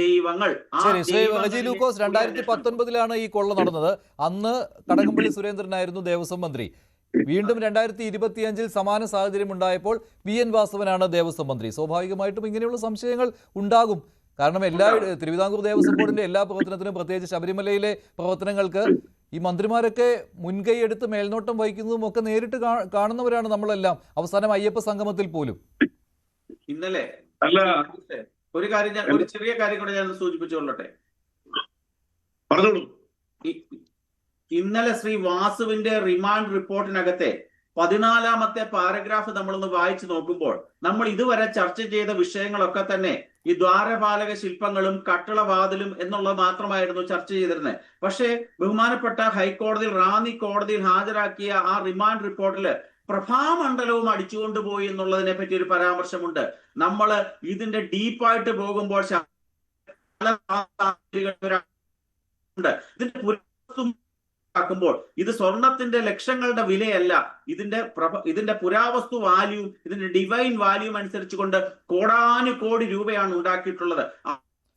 ദൈവങ്ങൾ ശരി ശ്രീ ലൂക്കോസ് രണ്ടായിരത്തി പത്തൊൻപതിലാണ് ഈ കൊള്ള നടന്നത്. അന്ന് കടകംപള്ളി സുരേന്ദ്രനായിരുന്നു ദേവസ്വം മന്ത്രി. വീണ്ടും രണ്ടായിരത്തി ഇരുപത്തിയഞ്ചിൽ സമാന സാഹചര്യം ഉണ്ടായപ്പോൾ വി എൻ വാസവനാണ് ദേവസ്വം മന്ത്രി. സ്വാഭാവികമായിട്ടും ഇങ്ങനെയുള്ള സംശയങ്ങൾ ഉണ്ടാകും. കാരണം എല്ലാ തിരുവിതാംകൂർ ദേവസ്വം ബോർഡിന്റെ എല്ലാ പ്രവർത്തനത്തിനും പ്രത്യേകിച്ച് ശബരിമലയിലെ പ്രവർത്തനങ്ങൾക്ക് ഈ മന്ത്രിമാരൊക്കെ മുൻകൈ എടുത്ത് മേൽനോട്ടം വഹിക്കുന്നതും ഒക്കെ നേരിട്ട് കാണുന്നവരാണ് നമ്മളെല്ലാം. അവസാനം അയ്യപ്പ സംഗമത്തിൽ പോലും. ഇന്നലെ അല്ല ഒരു കാര്യം ഞാൻ ഒരു ചെറിയ കാര്യം കൂടെ ഞാൻ സൂചിപ്പിച്ചുകൊള്ളട്ടെ. പറഞ്ഞോളൂ. ഇന്നലെ ശ്രീ വാസുവിന്റെ റിമാൻഡ് റിപ്പോർട്ടിനകത്തെ പതിനാലാമത്തെ പാരഗ്രാഫ് നമ്മളൊന്ന് വായിച്ചു നോക്കുമ്പോൾ നമ്മൾ ഇതുവരെ ചർച്ച ചെയ്ത വിഷയങ്ങളൊക്കെ തന്നെ ഈ ദ്വാരപാലക ശില്പങ്ങളും കട്ടിളവാതിലും എന്നുള്ളത് മാത്രമായിരുന്നു ചർച്ച ചെയ്തിരുന്നത്. പക്ഷേ ബഹുമാനപ്പെട്ട ഹൈക്കോടതിയിൽ റാന്നി കോടതിയിൽ ഹാജരാക്കിയ ആ റിമാൻഡ് റിപ്പോർട്ടിൽ പ്രഭാമണ്ഡലവും അടിച്ചുകൊണ്ട് പോയി എന്നുള്ളതിനെ പറ്റി ഒരു പരാമർശമുണ്ട്. നമ്മൾ ഇതിന്റെ ഡീപ്പായിട്ട് പോകുമ്പോൾ ഇതിന്റെ ഇത് സ്വർണത്തിന്റെ ലക്ഷങ്ങളുടെ വിലയല്ല. ഇതിന്റെ ഇതിന്റെ പുരാവസ്തു വാല്യൂ ഇതിന്റെ ഡിവൈൻ വാല്യൂ അനുസരിച്ചുകൊണ്ട് കോടാനുകോടി രൂപയാണ് ഉണ്ടാക്കിയിട്ടുള്ളത്.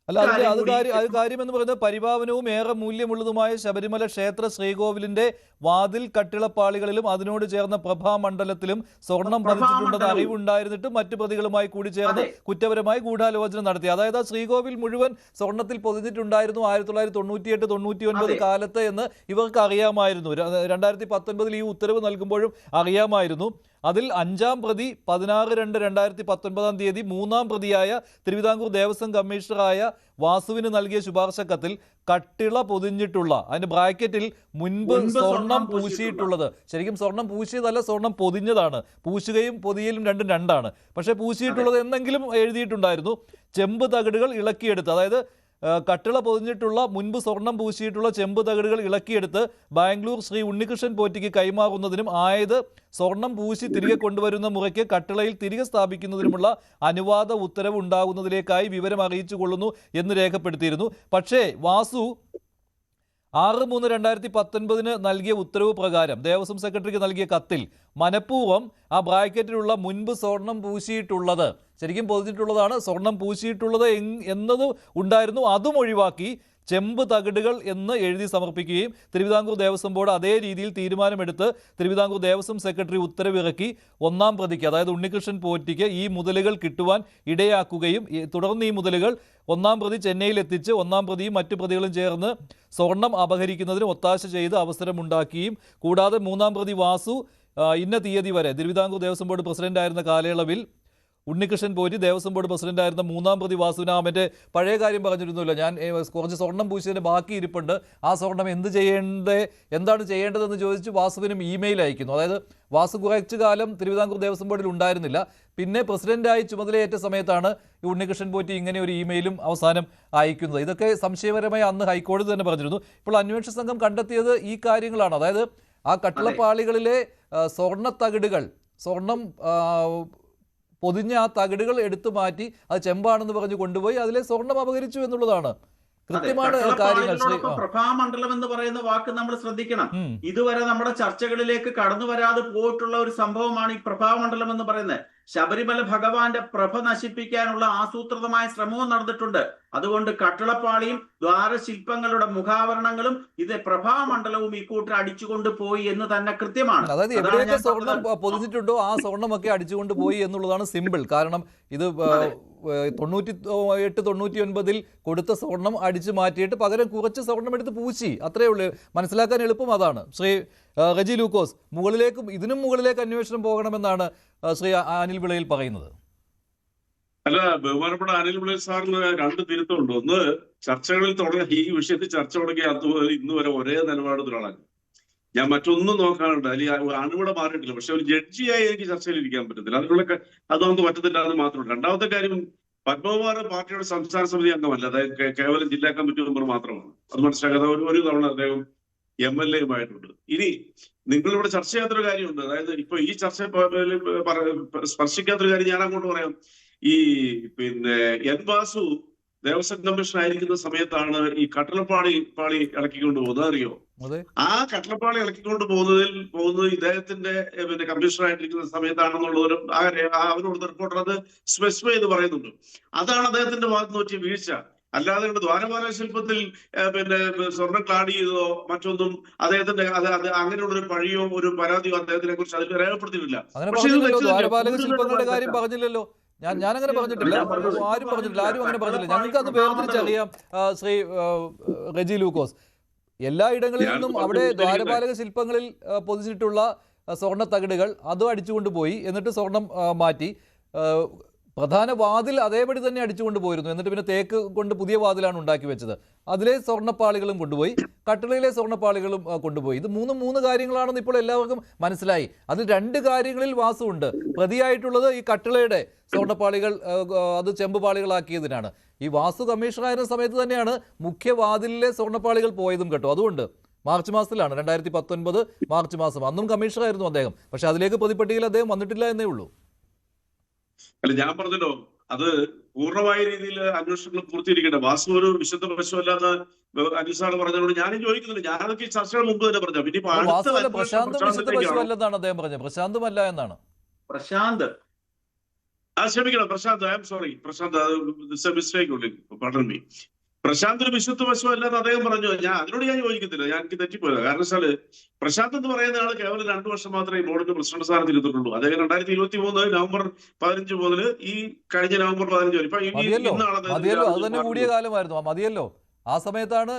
അല്ല അതിന്റെ അത് കാര്യം അത് കാര്യം എന്ന് പറയുന്നത് പരിപാവനവും ഏറെ മൂല്യമുള്ളതുമായ ശബരിമല ക്ഷേത്ര ശ്രീകോവിലിന്റെ വാതിൽ കട്ടിളപ്പാളികളിലും അതിനോട് ചേർന്ന പ്രഭാമണ്ഡലത്തിലും സ്വർണം പതിച്ചിട്ടുണ്ടെന്ന്. അറിവുണ്ടായിരുന്നിട്ടും മറ്റു പ്രതികളുമായി കൂടി ചേർന്ന്. കുറ്റപരമായി ഗൂഢാലോചന നടത്തി. അതായത് ആ ശ്രീകോവിൽ മുഴുവൻ സ്വർണത്തിൽ പൊതിഞ്ഞിട്ടുണ്ടായിരുന്നു ആയിരത്തി തൊള്ളായിരത്തി തൊണ്ണൂറ്റിയെട്ട് തൊണ്ണൂറ്റി ഒൻപത് കാലത്ത് എന്ന് ഇവർക്ക് അറിയാമായിരുന്നു. രണ്ടായിരത്തി പത്തൊൻപതിൽ ഈ ഉത്തരവ് നൽകുമ്പോഴും അറിയാമായിരുന്നു. അതിൽ അഞ്ചാം പ്രതി പതിനാറ് രണ്ട് രണ്ടായിരത്തി പത്തൊൻപതാം തീയതി മൂന്നാം പ്രതിയായ തിരുവിതാംകൂർ ദേവസ്വം കമ്മീഷണറായ വാസുവിന് നൽകിയ ശുപാർശ കത്തിൽ കട്ടിള പൊതിഞ്ഞിട്ടുള്ള അതിന്റെ ബ്രാക്കറ്റിൽ മുൻപ് സ്വർണം പൂശിയിട്ടുള്ളത്. ശരിക്കും സ്വർണം പൂശിയതല്ല സ്വർണം പൊതിഞ്ഞതാണ്. പൂശുകയും പൊതിയലും രണ്ടും രണ്ടാണ്. പക്ഷേ പൂശിയിട്ടുള്ളത് എന്നെങ്കിലും എഴുതിയിട്ടുണ്ടായിരുന്നു. ചെമ്പ് തകിടുകൾ ഇളക്കിയെടുത്ത് അതായത് കട്ടിള പൊതിഞ്ഞിട്ടുള്ള മുൻപ് സ്വർണം പൂശിയിട്ടുള്ള ചെമ്പ് തകിടുകൾ ഇളക്കിയെടുത്ത് ബാംഗ്ലൂർ ശ്രീ ഉണ്ണികൃഷ്ണൻ പോറ്റിക്ക് കൈമാറുന്നതിനും ആയത് സ്വർണം പൂശി തിരികെ കൊണ്ടുവരുന്ന മുറയ്ക്ക് കട്ടിളയിൽ തിരികെ സ്ഥാപിക്കുന്നതിനുമുള്ള അനുവാദ ഉത്തരവ് ഉണ്ടാകുന്നതിലേക്കായി വിവരം അറിയിച്ചു കൊള്ളുന്നു എന്ന് രേഖപ്പെടുത്തിയിരുന്നു. പക്ഷേ വാസു ആറ് മൂന്ന് രണ്ടായിരത്തി പത്തൊൻപതിന് നൽകിയ ഉത്തരവ് പ്രകാരം ദേവസ്വം സെക്രട്ടറിക്ക് നൽകിയ കത്തിൽ മനഃപൂർവം ആ ബ്രാക്കറ്റിലുള്ള മുൻപ് സ്വർണം പൂശിയിട്ടുള്ളത് ശരിക്കും പൊതിഞ്ഞിട്ടുള്ളതാണ് സ്വർണം പൂശിയിട്ടുള്ളത് എന്നത് ഉണ്ടായിരുന്നു. അതും ഒഴിവാക്കി ചെമ്പ് തകിടുകൾ എന്ന് എഴുതി സമർപ്പിക്കുകയും തിരുവിതാംകൂർ ദേവസ്വം ബോർഡ് അതേ രീതിയിൽ തീരുമാനമെടുത്ത് തിരുവിതാംകൂർ ദേവസ്വം സെക്രട്ടറി ഉത്തരവിറക്കി ഒന്നാം പ്രതിക്ക് അതായത് ഉണ്ണികൃഷ്ണൻ പോറ്റിക്ക് ഈ മുതലുകൾ കിട്ടുവാൻ ഇടയാക്കുകയും തുടർന്ന് ഈ മുതലുകൾ ഒന്നാം പ്രതി ചെന്നൈയിൽ എത്തിച്ച് ഒന്നാം പ്രതിയും മറ്റു പ്രതികളും ചേർന്ന് സ്വർണം അപഹരിക്കുന്നതിന് ഒത്താശ ചെയ്ത് അവസരമുണ്ടാക്കുകയും കൂടാതെ മൂന്നാം പ്രതി വാസു ഇന്ന തീയതി വരെ തിരുവിതാംകൂർ ദേവസ്വം ബോർഡ് പ്രസിഡന്റായിരുന്ന കാലയളവിൽ ഉണ്ണികൃഷ്ണൻ പോരി ദേവസ്വം ബോർഡ് പ്രസിഡന്റായിരുന്ന മൂന്നാം പ്രതി വാസുവിനാമന്റെ പഴയ കാര്യം പറഞ്ഞിരുന്നല്ലോ. ഞാൻ കുറച്ച് സ്വർണം പൂശിയതിന് ബാക്കി ഇരിപ്പുണ്ട്. ആ സ്വർണം എന്ത് ചെയ്യേണ്ടേ എന്താണ് ചെയ്യേണ്ടതെന്ന് ചോദിച്ച് വാസുവിനും ഇമെയിൽ അയക്കുന്നു. അതായത് വാസു കുറച്ച് കാലം തിരുവിതാംകൂർ ദേവസ്വം ബോർഡിൽ ഉണ്ടായിരുന്നില്ല. പിന്നെ പ്രസിഡന്റായി ചുമതലയേറ്റ സമയത്താണ് ഈ ഉണ്ണികൃഷ്ണൻ പോറ്റി ഇങ്ങനെ ഒരു ഇമെയിലും അവസാനം അയക്കുന്നത്. ഇതൊക്കെ സംശയപരമായി അന്ന് ഹൈക്കോടതി തന്നെ പറഞ്ഞിരുന്നു. ഇപ്പോൾ അന്വേഷണ സംഘം കണ്ടെത്തിയത് ഈ കാര്യങ്ങളാണ്. അതായത് ആ കട്ടിളപ്പാളികളിലെ സ്വർണത്തകിടുകൾ സ്വർണ തകിടുകൾ സ്വർണം പൊതിഞ്ഞ ആ തകിടുകൾ എടുത്തു മാറ്റി അത് ചെമ്പാണെന്ന് പറഞ്ഞ് കൊണ്ടുപോയി അതിലെ സ്വർണം അപകരിച്ചു എന്നുള്ളതാണ്. കൃത്യമാണ് പ്രഭാമണ്ഡലം എന്ന് പറയുന്ന വാക്ക് നമ്മൾ ശ്രദ്ധിക്കണം. ഇതുവരെ നമ്മുടെ ചർച്ചകളിലേക്ക് കടന്നു വരാതെ പോയിട്ടുള്ള ഒരു സംഭവമാണ് ഈ പ്രഭാമണ്ഡലം എന്ന് പറയുന്നത്. ശബരിമല ഭഗവാന്റെ പ്രഭ നശിപ്പിക്കാനുള്ള ആസൂത്രിതമായ ശ്രമവും നടന്നിട്ടുണ്ട്. അതുകൊണ്ട് കട്ടിളപ്പാളിയും ദ്വാരശില്പങ്ങളുടെ മുഖാവരണങ്ങളും ഇത് പ്രഭാമണ്ഡലവും ഈ കൂട്ടർ അടിച്ചുകൊണ്ട് പോയി എന്ന് തന്നെ കൃത്യമാണ്. അതായത് എവിടെയൊക്കെ സ്വർണം. പൊതിഞ്ഞിട്ടുണ്ടോ ആ സ്വർണമൊക്കെ അടിച്ചുകൊണ്ട് പോയി എന്നുള്ളതാണ് സിമ്പിൾ. കാരണം ഇത് തൊണ്ണൂറ്റി എട്ട് തൊണ്ണൂറ്റി ഒൻപതിൽ കൊടുത്ത സ്വർണം അടിച്ചു മാറ്റിയിട്ട് പകരം കുറച്ച് സ്വർണം എടുത്ത് പൂശി. അത്രയേ ഉള്ളൂ. മനസ്സിലാക്കാൻ എളുപ്പം അതാണ്. ശ്രീ റജി ലൂക്കോസ് മുകളിലേക്ക് ഇതിനും മുകളിലേക്ക് അന്വേഷണം പോകണമെന്നാണ് ശ്രീ അനിൽ വിളയിൽ പറയുന്നത്. അല്ല ബഹുമാനപ്പെട്ട അനിൽ വിളയിൽ സാറിന് രണ്ട് തിരുത്തമുണ്ട്. ഒന്ന് ചർച്ചകളിൽ തുടങ്ങി ഈ വിഷയത്തിൽ ചർച്ച തുടങ്ങിയ അതുപോലെ ഇന്ന് വരെ ഒരേ നിലപാടത്തിലാണ് ഞാൻ മറ്റൊന്നും നോക്കാനുണ്ട് അല്ലെങ്കിൽ അണുവിടെ മാറിയിട്ടില്ല. പക്ഷെ ഒരു ജഡ്ജിയായി എനിക്ക് ചർച്ചയിൽ ഇരിക്കാൻ പറ്റത്തില്ല. അതിനുള്ള അതൊന്നും പറ്റത്തില്ല എന്ന് മാത്രമല്ല രണ്ടാമത്തെ കാര്യം പത്മകുമാർ പാർട്ടിയുടെ സംസ്ഥാന സമിതി അംഗമല്ല. അതായത് കേവലം ജില്ലാ കമ്മിറ്റി മെമ്പർ മാത്രമാണ്. അത് മനസ്സിലാക്കാതെ ഒരു ഒരു തവണ അദ്ദേഹം എം എൽ എയുമായിട്ടുണ്ട് ഇനി നിങ്ങളിവിടെ ചർച്ച ചെയ്യാത്തൊരു കാര്യമുണ്ട്. അതായത് ഇപ്പൊ ഈ ചർച്ച സ്പർശിക്കാത്തൊരു കാര്യം ഞാൻ അങ്ങോട്ട് പറയാം. ഈ പിന്നെ എൻ വാസു ദേവസ്വം കമ്മീഷൻ ആയിരിക്കുന്ന സമയത്താണ് ഈ കട്ടളപ്പാളി പാളി ഇളക്കിക്കൊണ്ട് പോകുന്നത്. അറിയോ ആ കട്ടളപ്പാളി ഇളക്കിക്കൊണ്ട് പോകുന്നതിൽ പോകുന്നത് ഇദ്ദേഹത്തിന്റെ പിന്നെ കമ്മീഷണർ ആയിട്ടിരിക്കുന്ന സമയത്താണെന്നുള്ളവരും ആ റിപ്പോർട്ടർ അത് സ്പെസിഫൈ ചെയ്ത് പറയുന്നുണ്ട്. അതാണ് അദ്ദേഹത്തിന്റെ ഭാഗത്ത് നോക്കിയ വീഴ്ച. അല്ലാതെ ഇവിടെ ദ്വാരപാല ശില്പത്തിൽ പിന്നെ സ്വർണം ക്ലാഡ് ചെയ്തോ മറ്റൊന്നും അദ്ദേഹത്തിന്റെ അത് അത് അങ്ങനെയുള്ള ഒരു പഴിയോ ഒരു പരാതിയോ അദ്ദേഹത്തിനെ കുറിച്ച് അതിൽ രേഖപ്പെടുത്തിയിട്ടില്ല. കാര്യം പറഞ്ഞില്ലല്ലോ. ഞാൻ ഞാൻ അങ്ങനെ പറഞ്ഞിട്ടില്ല. ആരും പറഞ്ഞിട്ടില്ല. ആരും അങ്ങനെ പറഞ്ഞില്ല ഞങ്ങൾക്ക് അത് വേർതിരിച്ചറിയാം ശ്രീ റെജി ലൂക്കോസ്. എല്ലാ ഇടങ്ങളിൽ നിന്നും അവിടെ ദ്വാരപാലക ശില്പങ്ങളിൽ പൊതിച്ചിട്ടുള്ള സ്വർണ തകിടുകൾ അതും അടിച്ചുകൊണ്ട് പോയി. എന്നിട്ട് സ്വർണം മാറ്റി. പ്രധാന വാതിൽ അതേപടി തന്നെ അടിച്ചുകൊണ്ട് പോയിരുന്നു. എന്നിട്ട് പിന്നെ തേക്ക് കൊണ്ട് പുതിയ വാതിലാണ് ഉണ്ടാക്കി വെച്ചത്. അതിലെ സ്വർണപ്പാളികളും കൊണ്ടുപോയി കട്ടിളയിലെ സ്വർണപ്പാളികളും കൊണ്ടുപോയി. ഇത് മൂന്ന് മൂന്ന് കാര്യങ്ങളാണെന്ന് ഇപ്പോൾ എല്ലാവർക്കും മനസ്സിലായി. അതിൽ രണ്ട് കാര്യങ്ങളിൽ വാസമുണ്ട്. പ്രതിയായിട്ടുള്ളത് ഈ കട്ടിളയുടെ സ്വർണപ്പാളികൾ അത് ചെമ്പുപാളികളാക്കിയതിനാണ്. ഈ വാസു കമ്മീഷണറായിരുന്ന സമയത്ത് തന്നെയാണ് മുഖ്യവാതിലിലെ സ്വർണപ്പാളികൾ പോയതും കേട്ടോ. അതുകൊണ്ട് മാർച്ച് മാസത്തിലാണ് രണ്ടായിരത്തി പത്തൊൻപത് മാർച്ച് മാസം. അന്നും കമ്മീഷണറായിരുന്നു അദ്ദേഹം. പക്ഷേ അതിലേക്ക് പ്രതിപ്പട്ടികയിൽ അദ്ദേഹം വന്നിട്ടില്ല എന്നേ ഉള്ളൂ. അല്ല ഞാൻ പറഞ്ഞല്ലോ അത് പൂർണമായ രീതിയിൽ അന്വേഷണങ്ങൾ പൂർത്തീകരിക്കട്ടെ. വാസു ഒരു വിശുദ്ധ പ്രശ്നമല്ലാന്ന് അനുസാണ് പറഞ്ഞതുകൊണ്ട് ഞാനും ചോദിക്കുന്നില്ല. ഞാനൊക്കെ ചർച്ചകൾ മുമ്പ് തന്നെ പറഞ്ഞു പിന്നെ ഇപ്പൊ അടുത്ത വാസുവല്ല അന്വേഷണം പ്രശാന്തും വിശുദ്ധ പ്രശാന്തിലേക്കാണോ? പശു അല്ലെന്നാണ് അദ്ദേഹം പറഞ്ഞത്. പ്രശാന്തും എന്നാണ്. പ്രശാന്ത്. ആ ക്ഷമിക്കണം Prashanth I am sorry Prashanth mistake ഉണ്ട് പടൻ മീ പ്രശാന്ത് ഒരു വിശുദ്ധ പശു അല്ലാതെ അദ്ദേഹം പറഞ്ഞു ഞാൻ അതിനോട് ഞാൻ യോജിക്കത്തില്ല. ഞാൻ എനിക്ക് തെറ്റിപ്പോയത്. കാരണം വെച്ചാൽ പ്രശാന്ത് എന്ന് പറയുന്ന ആൾ കേവലം രണ്ടു വർഷം മാത്രമേ ഈ ബോർഡിന്റെ പ്രസിഡന്റ് സ്ഥാനത്ത് ഇരുന്നിട്ടുള്ളൂ. അദ്ദേഹം രണ്ടായിരത്തി ഇരുപത്തി മൂന്ന് നവംബർ പതിനഞ്ച് മുതൽ ഈ കഴിഞ്ഞ നവംബർ പതിനഞ്ച് വരെ. ഇന്നാണ് കൂടിയ കാലമായിരുന്നു. ആ മതിയല്ലോ. ആ സമയത്താണ്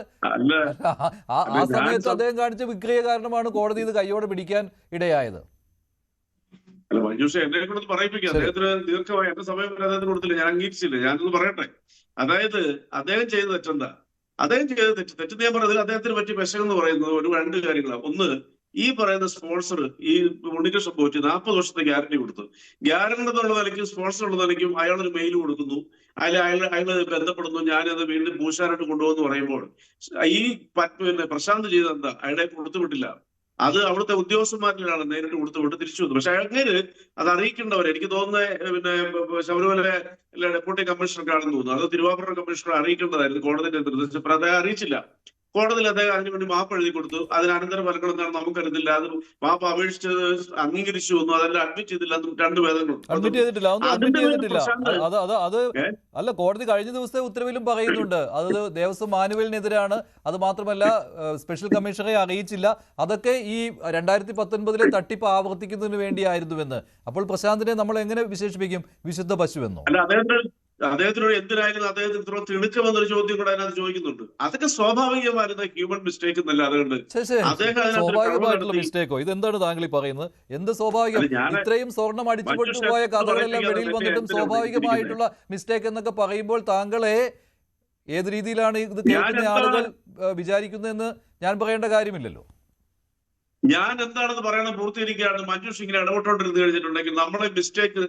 ആ സമയത്ത് അദ്ദേഹം കാണിച്ച വിക്രിയ കാരണമാണ് കോടതി ഇത് കൈയോടെ പിടിക്കാൻ ഇടയായത്. അല്ല മഞ്ജുഷ എന്നെ കൂടെ പറയിപ്പിക്കുക. അദ്ദേഹത്തിന് ദീർഘമായി എന്റെ സമയം വരെ അദ്ദേഹത്തിന് കൊടുത്തില്ല. ഞാൻ അംഗീകരിച്ചില്ല. ഞാനൊന്ന് പറയട്ടെ. അതായത് അദ്ദേഹം ചെയ്ത തെറ്റെന്താ? അദ്ദേഹം ചെയ്ത തെറ്റ്. തെറ്റ് ഞാൻ പറഞ്ഞതിൽ അദ്ദേഹത്തിന് പറ്റി പെശകം എന്ന് പറയുന്നത് ഒരു രണ്ട് കാര്യങ്ങളാണ് ഒന്ന് ഈ പറയുന്ന സ്പോൺസർ ഈ ഉണ്ണികൃഷ്ണൻ പോറ്റി നാൽപ്പത് വർഷത്തെ ഗ്യാരണ്ടി കൊടുത്തു. ഗ്യാരണ്ടി എന്നുള്ള നിലയ്ക്കും സ്പോൺസർ ഉള്ള നിലയ്ക്കും അയാൾ ഒരു മെയിൽ കൊടുക്കുന്നു. അതിൽ അയാൾ അയാൾ ബന്ധപ്പെടുന്നു. ഞാനത് വീണ്ടും പൂശാനായിട്ട് കൊണ്ടുപോകുന്നു പറയുമ്പോൾ ഈ പിന്നെ പ്രശാന്ത് ചെയ്ത എന്താ അയാളെ കൊടുത്തുവിട്ടില്ല. അത് അവിടുത്തെ ഉദ്യോഗസ്ഥന്മാരിലാണ് നേരിട്ട് കൊടുത്തുവിട്ട് തിരിച്ചു വന്നു. പക്ഷെ അങ്ങേര് അത് അറിയിക്കേണ്ടവർ എനിക്ക് തോന്നുന്നത് പിന്നെ ശബരിമല ഡെപ്യൂട്ടി കമ്മീഷണർക്കാണെന്ന് തോന്നുന്നു. അത് തിരുവാഭരണ കമ്മീഷണർ അറിയിക്കേണ്ടതായിരുന്നു കോടതിയുടെ നിർദ്ദേശം. അത് അറിയിച്ചില്ല. കോടതിയിൽ അദ്ദേഹം അതിനുവേണ്ടി മാപ്പ് എഴുതി കൊടുത്തു. അതിന് അനന്തര ഫലങ്ങൾ എന്താണെന്ന് നമുക്കറിയത്തില്ല. അത് മാപ്പ് അപേക്ഷിച്ചത് അംഗീകരിച്ചു എന്നും അതല്ല അഡ്മിറ്റ് ചെയ്തില്ല എന്നും രണ്ട് വേദങ്ങളുണ്ട് അഡ്മിറ്റ് ചെയ്തിട്ടില്ല. അഡ്മിറ്റ് ചെയ്തിട്ടില്ല. പ്രശാന്ത് അത് അത് അത് അല്ല കോടതി കഴിഞ്ഞ ദിവസത്തെ ഉത്തരവിലും പറയുന്നുണ്ട്. അത് ദേവസ്വം മാനുവലിനെതിരാണ്. അത് മാത്രമല്ല സ്പെഷ്യൽ കമ്മീഷണറെ അറിയിച്ചില്ല. അതൊക്കെ ഈ രണ്ടായിരത്തി പത്തൊൻപതിലെ തട്ടിപ്പ് ആവർത്തിക്കുന്നതിന് വേണ്ടിയായിരുന്നുവെന്ന്. അപ്പോൾ പ്രശാന്തിനെ നമ്മൾ എങ്ങനെ വിശേഷിപ്പിക്കും? വിശുദ്ധ പശുവെന്നോ? അല്ല അദ്ദേഹത്തിന് അദ്ദേഹത്തിനോട് എന്തിനായിരുന്നു അദ്ദേഹത്തിന് ഇത്ര തിണുക്കമെന്നൊരു ചോദ്യം കൂടെ അതിനകത്ത് ചോദിക്കുന്നുണ്ട്. അതൊക്കെ സ്വാഭാവികമായിരുന്ന ഹ്യൂമൻ മിസ്റ്റേക്ക് എന്നല്ല അതുകൊണ്ട്. അദ്ദേഹം. മിസ്റ്റേക്കോ ഇതെന്താണ് താങ്കൾ പറയുന്നത്? എന്ത് സ്വാഭാവികം? ഇത്രയും സ്വർണം മനുഷ്യൻ പോയ കഥകളെല്ലാം വെളിയിൽ വന്നിട്ടും സ്വാഭാവികമായിട്ടുള്ള മിസ്റ്റേക്ക് എന്നൊക്കെ പറയുമ്പോൾ താങ്കളെ ഏത് രീതിയിലാണ് ഇത് കേൾക്കുന്ന ആളുകൾ വിചാരിക്കുന്നതെന്ന് ഞാൻ പറയേണ്ട കാര്യമില്ലല്ലോ. ഞാൻ എന്താണെന്ന് പറയണം പൂർത്തീകരിക്കുകയാണ്. മഞ്ജുഷ് ഇങ്ങനെ ഇടപെട്ടോണ്ടിരുന്ന് കഴിഞ്ഞിട്ടുണ്ടെങ്കിൽ നമ്മളെ മിസ്റ്റേക്ക്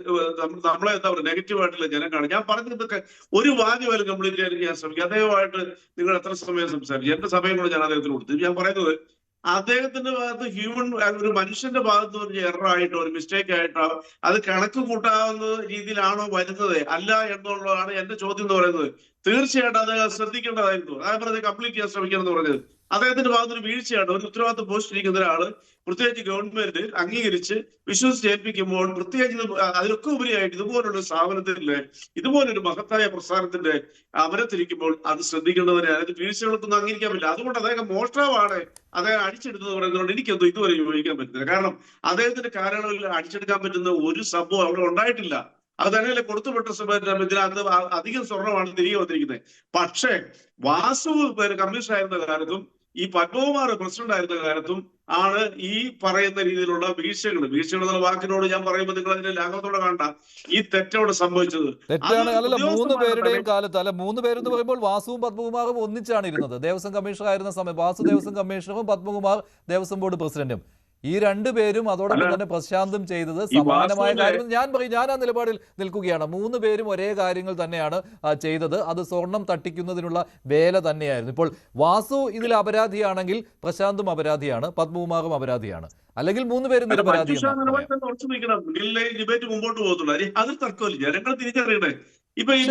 നമ്മളെ എന്താ പറയുക നെഗറ്റീവ് ആയിട്ടുള്ള ജനങ്ങളാണ് ഞാൻ പറഞ്ഞതൊക്കെ ഒരു വാദ്യം വരും കംപ്ലീറ്റ് ചെയ്യാൻ ഞാൻ ശ്രമിക്കും. അദ്ദേഹമായിട്ട് നിങ്ങൾ എത്ര സമയം സംസാരിച്ചു? എന്റെ സമയം കൂടെ ഞാൻ അദ്ദേഹത്തിന് കൊടുത്തു. ഞാൻ പറയുന്നത് അദ്ദേഹത്തിന്റെ ഭാഗത്ത് ഹ്യൂമൻ ഒരു മനുഷ്യന്റെ ഭാഗത്ത് ഒരു എററായിട്ടോ ഒരു മിസ്റ്റേക്ക് ആയിട്ടോ അത് കണക്ക് കൂട്ടാവുന്ന രീതിയിലാണോ വരുന്നത്? അല്ല എന്നുള്ളതാണ് എന്റെ ചോദ്യം എന്ന് പറയുന്നത്. തീർച്ചയായിട്ടും അദ്ദേഹം ശ്രദ്ധിക്കേണ്ടതായിരുന്നു. അതായത് കംപ്ലീറ്റ് ചെയ്യാൻ ശ്രമിക്കണം എന്ന് പറഞ്ഞത്. അദ്ദേഹത്തിന്റെ ഭാഗത്ത് ഒരു വീഴ്ചയാണ് ഒരു ഉത്തരവാദിത്വം പോസ്റ്റ് ഇരിക്കുന്ന ഒരാൾ പ്രത്യേകിച്ച് ഗവൺമെന്റ് അംഗീകരിച്ച് വിശ്വസിച്ച് ഏൽപ്പിക്കുമ്പോൾ പ്രത്യേകിച്ച് അതിനൊക്കെ ഉപരിയായിട്ട് ഇതുപോലുള്ള സ്ഥാപനത്തിന്റെ ഇതുപോലൊരു മഹത്തായ പ്രസ്ഥാനത്തിന്റെ അമരത്തിരിക്കുമ്പോൾ അത് ശ്രദ്ധിക്കേണ്ടവരെ അതായത് വീഴ്ചകൾക്കൊന്നും അംഗീകരിക്കാൻ പറ്റില്ല അതുകൊണ്ട് അദ്ദേഹം മോഷ്ടാവാണ്. അദ്ദേഹം അടിച്ചെടുത്തത് പറയുന്നതുകൊണ്ട് എനിക്കൊന്നും ഇതുവരെ യോജിക്കാൻ പറ്റില്ല. കാരണം അദ്ദേഹത്തിന്റെ കാലയളവിൽ അടിച്ചെടുക്കാൻ പറ്റുന്ന ഒരു സംഭവം അവിടെ ഉണ്ടായിട്ടില്ല. അത് തന്നെയല്ലേ കൊടുത്തുവിട്ട സമയത്ത് ഇതിനകത്ത് അധികം സ്വർണമാണ് തിരികെ വന്നിരിക്കുന്നത്. പക്ഷേ വാസു ആയിരുന്ന കാലത്തും ഈ പത്മകുമാർ പ്രസിഡന്റ് ആയിരുന്ന കാലത്തും ആണ് ഈ പറയുന്ന രീതിയിലുള്ള വീഴ്ചകൾ വീഴ്ചകൾ എന്നുള്ള വാക്കിനോട് ഞാൻ പറയുമ്പോൾ നിങ്ങൾ അതിന്റെ ലാഘവത്തോടെ കാണണ്ട. ഈ തെറ്റോടെ സംഭവിച്ചത്. തെറ്റാണ് അല്ലല്ല മൂന്ന് പേരുടെയും കാലത്ത് അല്ല മൂന്ന് പേരെന്ന് പറയുമ്പോൾ വാസുവും പത്മകുമാറും ഒന്നിച്ചാണ് ഇരുന്നത്. ദേവസ്വം കമ്മീഷണർ ആയിരുന്ന സമയം വാസു ദേവസ്വം കമ്മീഷണറും പത്മകുമാർ ദേവസ്വം ബോർഡ് പ്രസിഡന്റും. ഈ രണ്ടു പേരും അതോടൊപ്പം തന്നെ പ്രശാന്തും ചെയ്തത് സമാനമായ കാര്യം. ഞാൻ പറയും ഞാൻ ആ നിലപാടിൽ നിൽക്കുകയാണ്. മൂന്ന് പേരും ഒരേ കാര്യങ്ങൾ തന്നെയാണ് ചെയ്തത്. അത് സ്വർണം തട്ടിക്കുന്നതിനുള്ള വേല തന്നെയായിരുന്നു. ഇപ്പോൾ വാസു ഇതിൽ അപരാധിയാണെങ്കിൽ പ്രശാന്തും അപരാധിയാണ് പത്മകുമാറും അപരാധിയാണ്. അല്ലെങ്കിൽ മൂന്ന് പേരും ഡിബേറ്റ് മുമ്പോട്ട് പോകത്തുള്ളൂ. അല്ലെ അതിൽ തർക്കമില്ല. ജനങ്ങൾ തിരിച്ചറിയണേ ഇപ്പൊ ഈ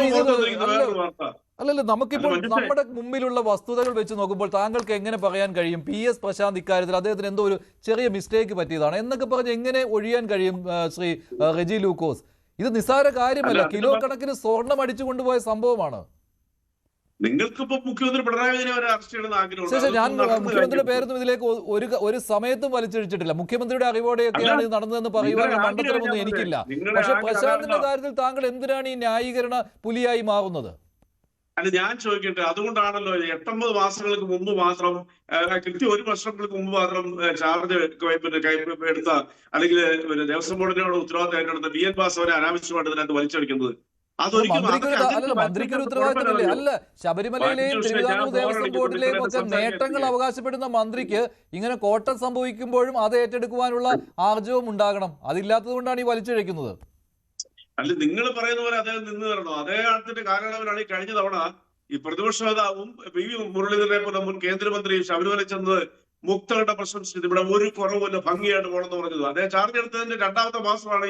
വാർത്ത. അല്ലല്ല നമുക്കിപ്പോൾ. നമ്മുടെ മുമ്പിലുള്ള വസ്തുതകൾ വെച്ച് നോക്കുമ്പോൾ താങ്കൾക്ക് എങ്ങനെ പറയാൻ കഴിയും? പി എസ് പ്രശാന്ത് ഇക്കാര്യത്തിൽ അദ്ദേഹത്തിന് എന്തോ ഒരു ചെറിയ മിസ്റ്റേക്ക് പറ്റിയതാണ്. എന്നൊക്കെ പറഞ്ഞ് എങ്ങനെ ഒഴിയാൻ കഴിയും ശ്രീ റെജി ലൂക്കോസ്? ഇത് നിസ്സാര കാര്യമല്ല. കിലോ കണക്കിന് സ്വർണം അടിച്ചു കൊണ്ടുപോയ സംഭവമാണ്. നിങ്ങൾക്കിപ്പോ മുഖ്യമന്ത്രി പിണറായി വിജയനെ വരെ അറസ്റ്റ് ചെയ്യണമെന്ന് ശരി ഞാൻ മുഖ്യമന്ത്രിയുടെ. പേരൊന്നും ഇതിലേക്ക് ഒരു ഒരു സമയത്തും വലിച്ചിടിച്ചിട്ടില്ല മുഖ്യമന്ത്രിയുടെ അറിവോടെയൊക്കെയാണ് ഇത് നടന്നതെന്ന് പറയുവാനുള്ള മണ്ഡലമൊന്നും ആഗ്രഹം എനിക്കില്ല. പക്ഷെ പ്രശാന്തിന്റെ കാര്യത്തിൽ താങ്കൾ എന്തിനാണ് ഈ ന്യായീകരണ പുലിയായി മാറുന്നത്? അല്ല ഞാൻ ചോദിക്കട്ടെ അതുകൊണ്ടാണല്ലോ എട്ടൊമ്പത് മാസങ്ങൾക്ക് മുമ്പ് മാത്രം കൃത്യം ഒരു വർഷങ്ങൾക്ക് മുമ്പ് മാത്രം ചാർജ് പിന്നെ എടുത്ത അല്ലെങ്കിൽ പിന്നെ ദേവസ്വം ബോർഡിനോട് ഉത്തരവാദിത്തം ഏറ്റെടുത്ത ബി എൻ ബാസവനെ അനാവശ്യമായിട്ട് ഇതിനകത്ത് വലിച്ചടിക്കുന്നത്. അല്ല ശബരിമലയിലെയും തിരുവിതാംകൂർ ദേവസ്വം. ബോർഡിലെയും ഒക്കെ നേട്ടങ്ങൾ അവകാശപ്പെടുന്ന മന്ത്രിക്ക് ഇങ്ങനെ കോട്ടം സംഭവിക്കുമ്പോഴും അത് ഏറ്റെടുക്കുവാനുള്ള ആർജവം ഉണ്ടാകണം. അതില്ലാത്തത് കൊണ്ടാണ് ഈ വലിച്ചിഴക്കുന്നത് അല്ല നിങ്ങൾ പറയുന്ന പോലെ അദ്ദേഹം നിന്ന് തരണോ? അദ്ദേഹത്തിന്റെ കാലയളവിലാണ് ഈ കഴിഞ്ഞ തവണ ഈ പ്രതിപക്ഷ നേതാവും പി വി മുരളീധരനെ പോലെ മുൻ കേന്ദ്രമന്ത്രി ശബരിമല ചെന്ന് മുക്തകളുടെ പ്രശംസിച്ചത് ഇവിടെ ഒരു കുറവുമില്ല ഭംഗിയായിട്ട് പോകണമെന്ന് പറഞ്ഞത്. അദ്ദേഹം ചാർജ് എടുത്തതിന്റെ രണ്ടാമത്തെ മാസമാണ്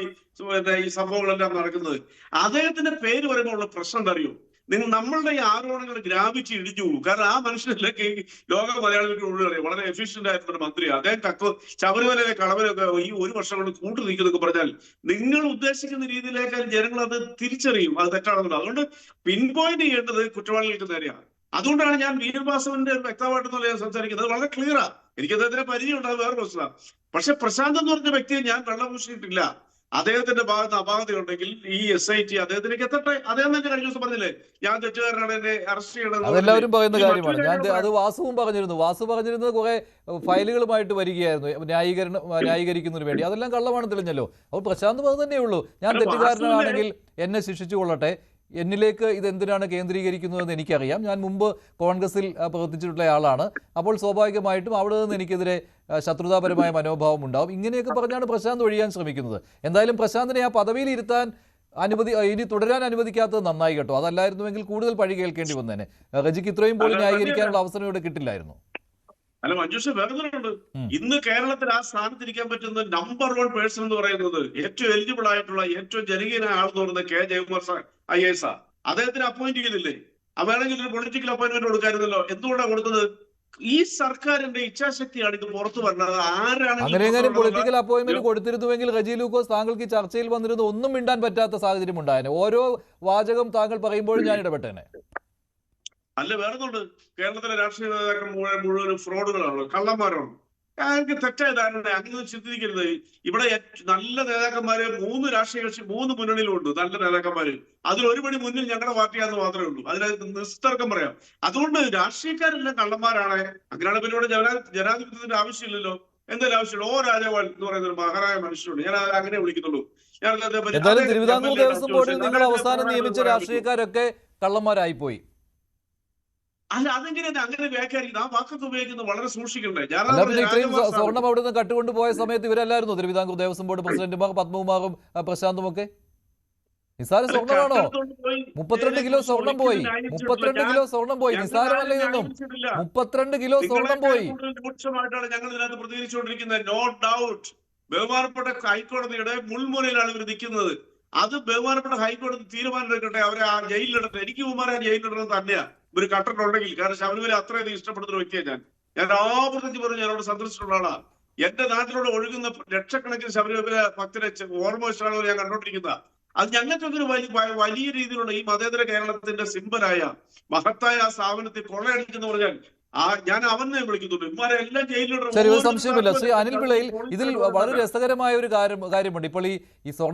ഈ സംഭവങ്ങളെല്ലാം നടക്കുന്നത്. അദ്ദേഹത്തിന്റെ പേര് പറയുമ്പോൾ ഉള്ള പ്രശ്നം അറിയോ നിങ്ങൾ നമ്മളുടെ ഈ ആരോപണങ്ങൾ ഗ്രാപിച്ച് ഇടിഞ്ഞു പോകും കാരണം ആ മനുഷ്യനിലേക്ക് ലോക മലയാളികൾക്ക് ഉള്ളിൽ അറിയാം. വളരെ എഫിഷ്യന്റ് ആയിട്ടുള്ള മന്ത്രി അദ്ദേഹം കക്ക ശബരിമലയിലെ കളവരൊക്കെ ഈ ഒരു വർഷം കൊണ്ട് കൂട്ടു നിൽക്കുന്നൊക്കെ പറഞ്ഞാൽ നിങ്ങൾ ഉദ്ദേശിക്കുന്ന രീതിയിലേക്ക് ജനങ്ങൾ അത് തിരിച്ചറിയും. അത് തെറ്റാണെന്നുള്ളത്. അതുകൊണ്ട് പിൻപോയിന്റ് ചെയ്യേണ്ടത് കുറ്റവാളികൾക്ക് നേരെയാണ് അതുകൊണ്ടാണ് ഞാൻ വീരഭാസവന്റെ വ്യക്തമായിട്ടൊന്നുമല്ല ഞാൻ സംസാരിക്കുന്നത്. വളരെ ക്ലിയറാ എനിക്ക് അദ്ദേഹത്തിന്റെ പരിചയം ഉണ്ടാകും വേറെ പ്രശ്നമാണ്. പക്ഷെ പ്രശാന്ത് എന്ന് പറഞ്ഞ വ്യക്തിയെ ഞാൻ വെള്ളപൂശിയിട്ടില്ല അദ്ദേഹത്തിന്റെ ഭാഗത്ത് അപാകത ഉണ്ടെങ്കിൽ ഈ എസ് ഐ ടി അദ്ദേഹത്തിലേക്ക് എത്തട്ടെ? അദ്ദേഹം തന്നെ കഴിഞ്ഞ ദിവസം പറഞ്ഞില്ലേ ഞാൻ തെറ്റുകാരനാണ് എന്നെ അറസ്റ്റ് ചെയ്യണമെന്ന് അതെല്ലാവരും പറയുന്ന കാര്യമാണ്. ഞാൻ അത് വാസുവും പറഞ്ഞിരുന്നു. വാസു പറഞ്ഞിരുന്നത് കുറെ ഫയലുകളുമായിട്ട് വരികയായിരുന്നു. ന്യായീകരണം ന്യായീകരിക്കുന്നതിന് വേണ്ടി. അതെല്ലാം കള്ളമാണ് തെളിഞ്ഞല്ലോ. അപ്പോൾ പ്രശാന്ത് പറഞ്ഞു തന്നെയുള്ളൂ ഞാൻ തെറ്റുകാരനാണെങ്കിൽ എന്നെ ശിക്ഷിച്ചു കൊള്ളട്ടെ എന്നിലേക്ക് ഇത് എന്തിനാണ് കേന്ദ്രീകരിക്കുന്നതെന്ന് എനിക്കറിയാം. ഞാൻ മുമ്പ് കോൺഗ്രസിൽ പ്രവർത്തിച്ചിട്ടുള്ള ആളാണ്. അപ്പോൾ സ്വാഭാവികമായിട്ടും അവിടെ നിന്ന് എനിക്കെതിരെ ശത്രുതാപരമായ മനോഭാവം ഉണ്ടാവും. ഇങ്ങനെയൊക്കെ പറഞ്ഞാണ് പ്രശാന്ത് ഒഴിയാൻ ശ്രമിക്കുന്നത്. എന്തായാലും പ്രശാന്തിനെ ആ പദവിയിൽ ഇരുത്താൻ അനുമതി ഇനി തുടരാൻ അനുവദിക്കാത്തത് നന്നായി കേട്ടോ. അതല്ലായിരുന്നുവെങ്കിൽ കൂടുതൽ പഴി കേൾക്കേണ്ടി വന്നേനെ. റജിക്ക് ഇത്രയും പോലും ന്യായീകരിക്കാനുള്ള അവസരം ഇവിടെ കിട്ടില്ലായിരുന്നു. അല്ല മഞ്ജുഷ വേറെ ഉണ്ട് ഇന്ന് കേരളത്തിൽ ആ സ്ഥാനത്തിരിക്കാൻ പറ്റുന്ന നമ്പർ വൺ പേഴ്സൺ എന്ന് പറയുന്നത് ഏറ്റവും എലിജിബിൾ ആയിട്ടുള്ള ഏറ്റവും ജനകീയനായ ആൾ എന്ന് പറയുന്നത് കെ. ജയകുമാർ ഐ. എസ് ആ അദ്ദേഹത്തിന് അപ്പോയിന്റ് ചെയ്തില്ലേ? ആ വേണമെങ്കിൽ ഒരു പൊളിറ്റിക്കൽ അപ്പോയിന്റ്മെന്റ് കൊടുക്കായിരുന്നല്ലോ. എന്തുകൊണ്ടാണ് കൊടുത്തത്? ഈ സർക്കാരിന്റെ ഇച്ഛാശക്തിയാണ് ഇത് പുറത്തു വരുന്നത് ആരാണ്? പൊളിറ്റിക്കൽ അപ്പോയിന്റ്മെന്റ് കൊടുത്തിരുന്നുവെങ്കിൽ റജി ലൂക്കോസ് താങ്കൾക്ക് ചർച്ചയിൽ വന്നിരുന്ന. ഒന്നും മിണ്ടാൻ പറ്റാത്ത സാഹചര്യം ഉണ്ടായേനെ. ഓരോ വാചകം താങ്കൾ പറയുമ്പോഴും ഞാൻ ഇടപെട്ടേനെ. അല്ല വേറൊന്നുണ്ട് കേരളത്തിലെ രാഷ്ട്രീയ നേതാക്കൾ മുഴുവൻ മുഴുവൻ ഫ്രോഡുകളാണ് കള്ളന്മാരാണ്. അയാൾക്ക് തെറ്റായ ധാരണ അങ്ങനെ ചിന്തിക്കരുത്. ഇവിടെ നല്ല നേതാക്കന്മാര് മൂന്ന് രാഷ്ട്രീയ കക്ഷി മൂന്ന് മുന്നണിയിലുണ്ട് നല്ല നേതാക്കന്മാര്. അതിൽ ഒരു പണി മുന്നിൽ ഞങ്ങളുടെ പാർട്ടിയാന്ന് മാത്രമേ ഉള്ളൂ. അതിനകത്ത് നിസ്തർക്കം പറയാം. അതുകൊണ്ട് രാഷ്ട്രീയക്കാരെല്ലാം കള്ളന്മാരാണ്. അങ്ങനെയാണ് പിന്നെ ഇവിടെ ജനാ ജനാധിപത്യത്തിന്റെ ആവശ്യമില്ലല്ലോ. എന്തായാലും ആവശ്യമില്ല ഓ രാജാവാൾ എന്ന് പറയുന്ന ഒരു മഹാനായ മനുഷ്യനുണ്ട്. ഞാൻ അത് അങ്ങനെ വിളിക്കുന്നുള്ളൂ ഞാൻ തിരുവിതാംകൂർ ദേവസ്വം ബോർഡിൽ നിങ്ങൾ അവസാനം നിയമിച്ച രാഷ്ട്രീയക്കാരൊക്കെ കള്ളന്മാരായി കള്ളന്മാരായിപ്പോയി. അല്ല അതെങ്ങനെയാണ് അങ്ങനെ വ്യാഖ്യാനിക്കുന്നത് ആ വാക്കൊക്കെ ഉപയോഗിക്കുന്നത് വളരെ സൂക്ഷിക്കണ്ടേ? സ്വർണം അവിടെ നിന്ന് കട്ടുകൊണ്ട് പോയ സമയത്ത് ഇവരല്ലായിരുന്നു തിരുവിതാംകൂർ ദേവസ്വം ബോർഡ് പ്രസിഡന്റുമാർ പത്മകുമാറും പ്രശാന്തും ഒക്കെ? നിസാര കട്ടെടുത്തോണ്ട് മുപ്പത്തിരണ്ട് കിലോ സ്വർണം പോയി. മുപ്പത്തിരണ്ട് കിലോ സ്വർണം പോയി. ആരും ഇതൊന്നും? മുപ്പത്തിരണ്ട് കിലോ സ്വർണം പോയി. രൂക്ഷമായിട്ടാണ് ഞങ്ങൾ ഇതിനകത്ത് പ്രതികരിച്ചുകൊണ്ടിരിക്കുന്നത്. നോ ഡൗട്ട് ബഹുമാനപ്പെട്ട ഹൈക്കോടതിയുടെ മുൾമുനയിലാണ് ഇവർ നിൽക്കുന്നത്. അത് ബഹുമാനപ്പെട്ട ഹൈക്കോടതി തീരുമാനം എടുക്കട്ടെ. അവരെ ആ ജയിലിലിടട്ടെ. എനിക്ക് ബഹുമാനം ജയിലിലിടണം തന്നെയാ. ഒരു കട്ടനുണ്ടെങ്കിൽ കാരണം ശബരിമല അത്രയധികം ഇഷ്ടപ്പെടുന്ന ഒരു വ്യക്തിയാണ് ഞാൻ. ഞാൻ ആവർത്തിച്ച് പറഞ്ഞു ഞാൻ അവിടെ സന്ദർശിച്ചിട്ടുള്ള ആളാണ് എന്റെ നാട്ടിലൂടെ ഒഴുകുന്ന ലക്ഷക്കണക്കിന് ശബരിമല ഭക്തരെ ആളുകൾ ഞാൻ കണ്ടോണ്ടിരിക്കുന്നത്. അത് ഞങ്ങൾക്കൊക്കെ ഒരു വലിയ വലിയ രീതിയിലുള്ള ഈ മതേതര കേരളത്തിന്റെ സിംബലായ മഹത്തായ ആ സ്ഥാപനത്തിൽ കൊള്ളയടിക്കുന്നു പറഞ്ഞാൽ ശരി ഒരു സംശയമില്ല ശ്രീ അനിൽ പിള്ളയിൽ ഇതിൽ വളരെ രസകരമായ ഒരു കാര്യം കാര്യമുണ്ട്. ഇപ്പോൾ ഈ ഈ സ്വർണ